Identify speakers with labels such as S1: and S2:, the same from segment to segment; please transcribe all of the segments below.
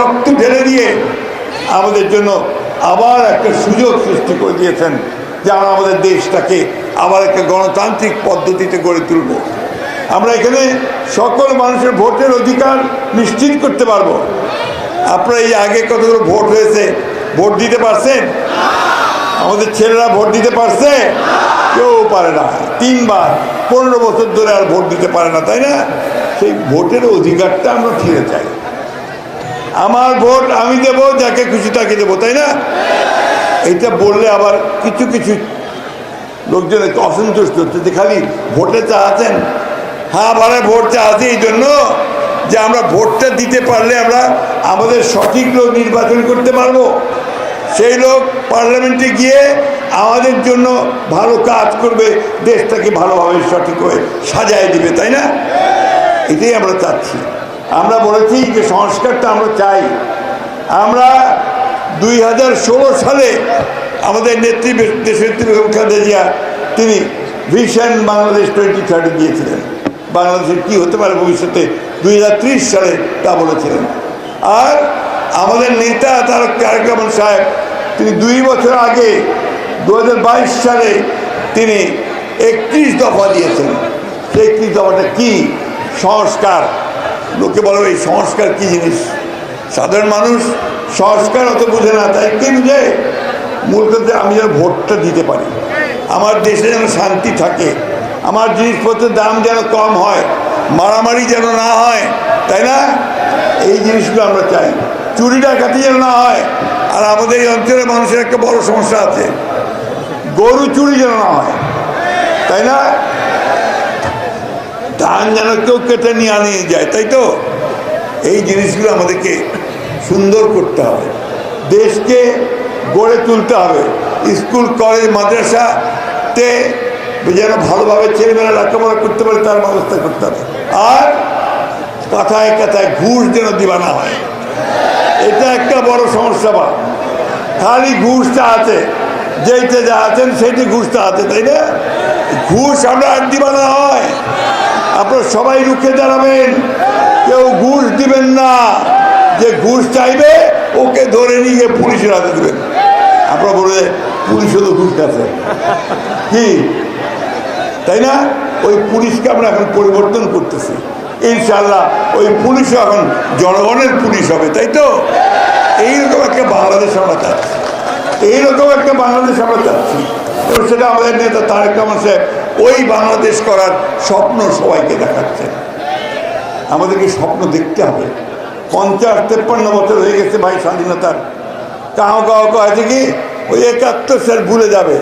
S1: রক্ত ঢেলে দিয়ে আমাদের জন্য আবার একটা সুযোগ সৃষ্টি করে দিয়েছেন যে আমরা আমাদের দেশটাকে আবার একটা গণতান্ত্রিক পদ্ধতিতে গড়ে তুলব। আমরা এখানে সকল মানুষের ভোটের অধিকার নিশ্চিত করতে পারব। আপনারা এই আগে কতগুলো ভোট হয়েছে, ভোট দিতে পারছেন? আমাদের ছেলেরা ভোট দিতে পারছে? কেউ পারে না। তিনবার, পনেরো বছর ধরে আর ভোট দিতে পারে না, তাই না? সেই ভোটের অধিকারটা আমরা ফিরে চাই। আমার ভোট আমি দেবো, যাকে খুশি তাকে দেবো, তাই না? এটা বললে আবার কিছু কিছু লোকজন একটু অসন্তুষ্ট হচ্ছে যে খালি ভোটে চাচ্ছেন হ্যাঁ মানে ভোট চাচ্ছি এই জন্য যে আমরা ভোটটা দিতে পারলে আমরা আমাদের সঠিক লোক নির্বাচন করতে পারব। সেই লোক পার্লামেন্টে গিয়ে আমাদের জন্য ভালো কাজ করবে, দেশটাকে ভালোভাবে সঠিক হয়ে সাজায় দিবে, তাই না? এটাই আমরা চাচ্ছি। আমরা বলেছি যে সংস্কারটা আমরা চাই। আমরা দুই হাজার ষোলো সালে আমাদের নেত্রী দেশনেত্রী বেগম খালেদা তিনি ভিশন বাংলাদেশ টোয়েন্টি থার্টি দিয়েছিলেন। বাংলাদেশের কী হতে পারে ভবিষ্যতে? দুই হাজার ত্রিশ সালে তা বলেছিলেন। আর আমাদের নেতা তারক তারেক রহমান সাহেব, তিনি দুই বছর আগে দু হাজার বাইশ সালে তিনি একত্রিশ দফা দিয়েছেন। সেই একত্রিশ দফাটা কী? সংস্কার। লোকে বলো, এই সংস্কার কী জিনিস? সাধারণ মানুষ সংস্কার অত বুঝে না, তাই কে বুঝে মূল কথা আমি যেন ভোটটা দিতে পারি। আমার দেশে যেন শান্তি থাকে, আমার জিনিসপত্রের দাম যেন কম হয়, মারামারি যেন না হয়, তাই না? এই জিনিসগুলো আমরা চাই। চুরি ডাকাতি যেন না হয়, আর আমাদের এই অঞ্চলের মানুষের একটা বড় সমস্যা আছে, গরু চুরি যেন না হয়, তাই না? ধান যেন কেউ কেটে নিয়ে আনিয়ে যায়, তাই তো? এই জিনিসগুলো আমাদেরকে সুন্দর করতে হবে। দেশকে গড়ে তুলতে হবে। স্কুল, কলেজ, মাদ্রাসাতে যেন ভালোভাবে ছেলেমেয়েরা লেখাপড়া করতে পারে, তার ব্যবস্থা করতে হবে। আর কথায় কথায় ঘুষ যেন দিবানা হয়। এটা একটা বড় সমস্যা বা। খালি ঘুষটা আছে, যেইটা যা আছেন সেইটি ঘুষটা আছে, তাই না? ঘুষ আমরা আর দিবা না হয়। আপনারা সবাই রুখে দাঁড়াবেন। কেউ ঘুষ দিবেন না। যে ঘুষ চাইবে, ওকে ধরে নিয়ে পুলিশের হাতে দেবেন। আপনারা বলে পুলিশও তো ঘুষ আছে। কি? তাই না? ওই পুলিশকে আমরা এখন পরিবর্তন করতেছি। ইনশাল্লাহ ওই পুলিশও এখন জনগণের পুলিশ হবে, তাই তো? এইরকম একটা বাংলাদেশ আমরা চাচ্ছি। এইরকম একটা বাংলাদেশ আমরা চাচ্ছি। সেটা আমাদের নেতা তারেক রহমান সাহেব ওই বাংলাদেশ করার স্বপ্ন সবাইকে দেখাচ্ছে। আমাদেরকে স্বপ্ন দেখতে হবে। পঞ্চাশ তেপ্পান্ন বছর হয়ে গেছে ভাই স্বাধীনতার। কাউ কাউ আছে কি? ওই একাত্তর সাল ভুলে যাবে।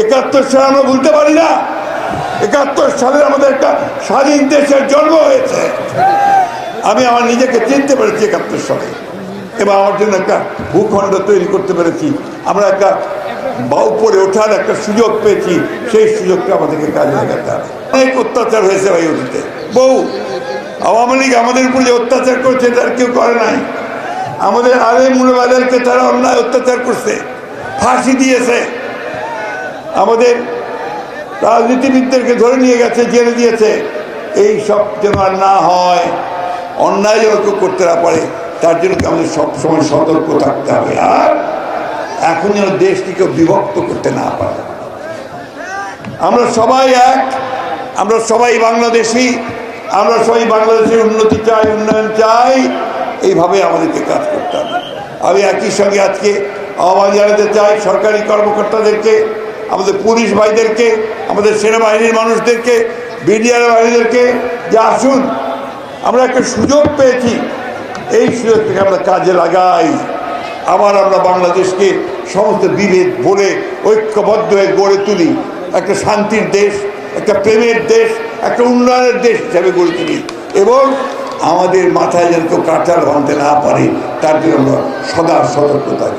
S1: একাত্তর সাল আমরা ভুলতে পারি না। একাত্তর সালে আমাদের একটা স্বাধীন দেশের জন্ম হয়েছে। আমি আমার নিজেকে চিনতে পেরেছি একাত্তর সালে। এবং আমার জন্য একটা ভূখণ্ড তৈরি করতে পেরেছি। আমরা একটা বা উপরে ওঠার একটা সুযোগ পেয়েছি, সেই সুযোগটা আমাদেরকে কাজে লাগাতে হবে। অনেক অত্যাচার হয়েছে ভাই অতীতে বহু আওয়ামী লীগ আমাদের উপর যে অত্যাচার করছে তার কেউ করে নাই। আমাদের আলেম মুলবাদেরকে তারা অন্যায় অত্যাচার করছে, ফাঁসি দিয়েছে। আমাদের রাজনীতিবিদদেরকে ধরে নিয়ে গেছে, জেলে দিয়েছে। এই সব যেন আর না হয়, অন্যায় যেন কেউ করতে না পারে, তার জন্য আমাদের সবসময় সতর্ক থাকতে হবে আর এখন যেন দেশটিকে বিভক্ত করতে না পারে। আমরা সবাই এক, আমরা সবাই বাংলাদেশি, আমরা সবাই বাংলাদেশের উন্নতি চাই, উন্নয়ন চাই, এইভাবে আমাদেরকে কাজ করতে হবে। আমি একই সঙ্গে আজকে আহ্বান জানাতে চাই সরকারি কর্মকর্তাদেরকে, আমাদের পুলিশ ভাইদেরকে, আমাদের সেনাবাহিনীর মানুষদেরকে, বিডিআর বাহিনীদেরকে, যে আসুন, আমরা একটা সুযোগ পেয়েছি। এই সুযোগ থেকে আমরা কাজে লাগাই। আবার আমরা বাংলাদেশকে সমস্ত বিভেদ বলে ঐক্যবদ্ধ হয়ে গড়ে তুলি। একটা শান্তির দেশ, একটা প্রেমের দেশ, একটা উন্নয়নের দেশ হিসাবে গড়ে তুলি। এবং আমাদের মাথায় যেন কেউ কাঁঠাল ভাঙতে না পারে, তার জন্য সদা সতর্ক থাকি।